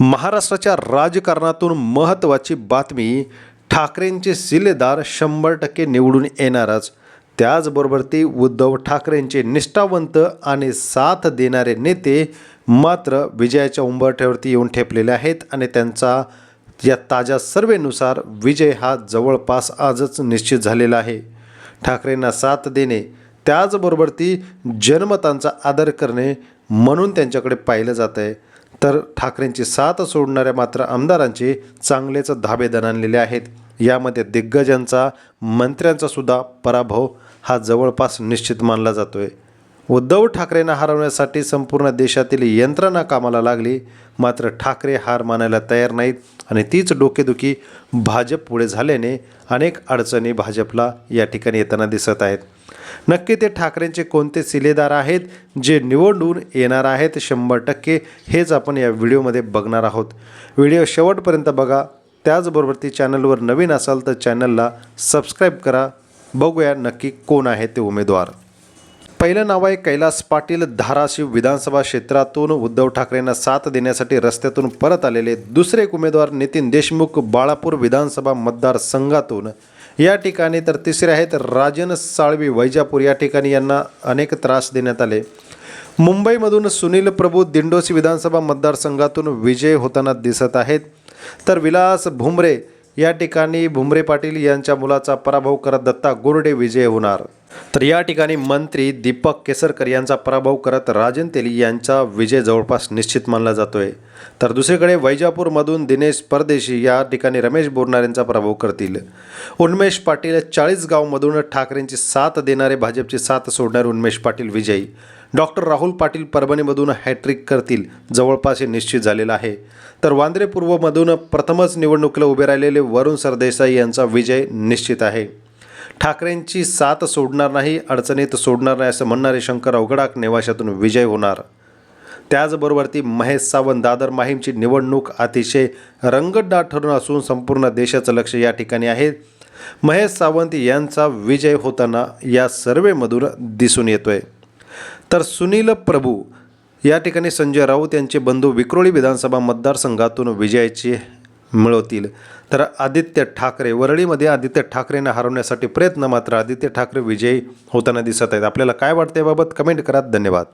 महाराष्ट्राच्या राजकारणातून महत्त्वाची बातमी ठाकरेंचे सिलेदार शंभर टक्के निवडून येणारच. त्याचबरोबर ते उद्धव ठाकरेंचे निष्ठावंत आणि साथ देणारे नेते मात्र विजयाच्या उंबरठ्यावरती येऊन ठेपलेले आहेत आणि त्यांचा या ताज्या सर्वेनुसार विजय हा जवळपास आजच निश्चित झालेला आहे. ठाकरेंना साथ देणे त्याचबरोबर ती जनमतांचा आदर करणे म्हणून त्यांच्याकडे पाहिलं जात आहे तर ठाकरेंची साथ सोडणाऱ्या मात्र आमदारांचे चांगलेच धाबे दणाणलेले आहेत. यामध्ये दिग्गजांचा मंत्र्यांचा सुद्धा पराभव हा जवळपास निश्चित मानला जातोय. उद्धव ठाकरेंना हरवण्यासाठी संपूर्ण देशातील यंत्रणा कामाला लागली. मात्र ठाकरे हार मानायला तयार नाहीत आणि तीच डोकेदुखी भाजप पुढे झाल्याने अनेक अडचणी भाजपला या ठिकाणी येताना दिसत आहेत. नक्की ते ठाकरेंचे कोणते सिलेदार आहेत जे निवडून येणार आहेत शंभर टक्के हेच आपण या व्हिडिओमध्ये बघणार आहोत. व्हिडिओ शेवटपर्यंत बघा. त्याचबरोबर ती चॅनलवर नवीन असाल तर चॅनलला सबस्क्राईब करा. बघूया नक्की कोण आहे ते उमेदवार. पहिलं नाव आहे कैलास पाटील धाराशिव विधानसभा क्षेत्रातून उद्धव ठाकरेंना साथ देण्यासाठी रस्त्यातून परत आलेले दुसरे एक उमेदवार नितीन देशमुख बाळापूर विधानसभा मतदारसंघातून. या ठिकाणी तर तिसरे आहेत राजन साळवी वैजापूर. या ठिकाणी यांना अनेक त्रास देण्यात आले. मुंबईमधून सुनील प्रभू दिंडोसी विधानसभा मतदारसंघातून विजय होताना दिसत आहेत. तर विलास भुमरे या ठिकाणी भुमरे पाटील यांच्या मुलाचा पराभव करत दत्ता गोरडे विजय होणार. तर या ठिकाणी मंत्री दीपक केसरकर यांचा पराभव करत राजन तेली यांचा विजय जवळपास निश्चित मानला जातोय. तर दुसरीकडे वैजापूरमधून दिनेश परदेशी या ठिकाणी रमेश बोरणार यांचा पराभव करतील. उन्मेष पाटील चाळीसगावमधून ठाकरेंची साथ देणारे भाजपची साथ सोडणारे उन्मेष पाटील विजयी. डॉक्टर राहुल पाटील परभणीमधून हॅट्रिक करतील जवळपास हे निश्चित झालेलं आहे. तर वांद्रे पूर्वमधून प्रथमच निवडणुकीला उभे राहिलेले वरुण सरदेसाई यांचा विजय निश्चित आहे. ठाकरेंची साथ सोडणार नाही अडचणीत सोडणार नाही असं म्हणणारे शंकर अवघडाक नेवाशातून विजय होणार. त्याचबरोबर ती महेश सावंत दादर माहीमची निवडणूक अतिशय रंगतदार ठरून असून संपूर्ण देशाचं लक्ष या ठिकाणी आहे. महेश सावंत यांचा विजय होताना या सर्वेमधून दिसून येतोय. तर सुनील प्रभू या ठिकाणी संजय राऊत यांचे बंधू विक्रोळी विधानसभा मतदारसंघातून विजयाची मिळवतील. तर आदित्य ठाकरे वरळीमध्ये आदित्य ठाकरेंना हरवण्यासाठी प्रयत्न मात्र आदित्य ठाकरे विजयी होताना दिसत आहेत. आपल्याला काय वाटते याबाबत कमेंट करा. धन्यवाद.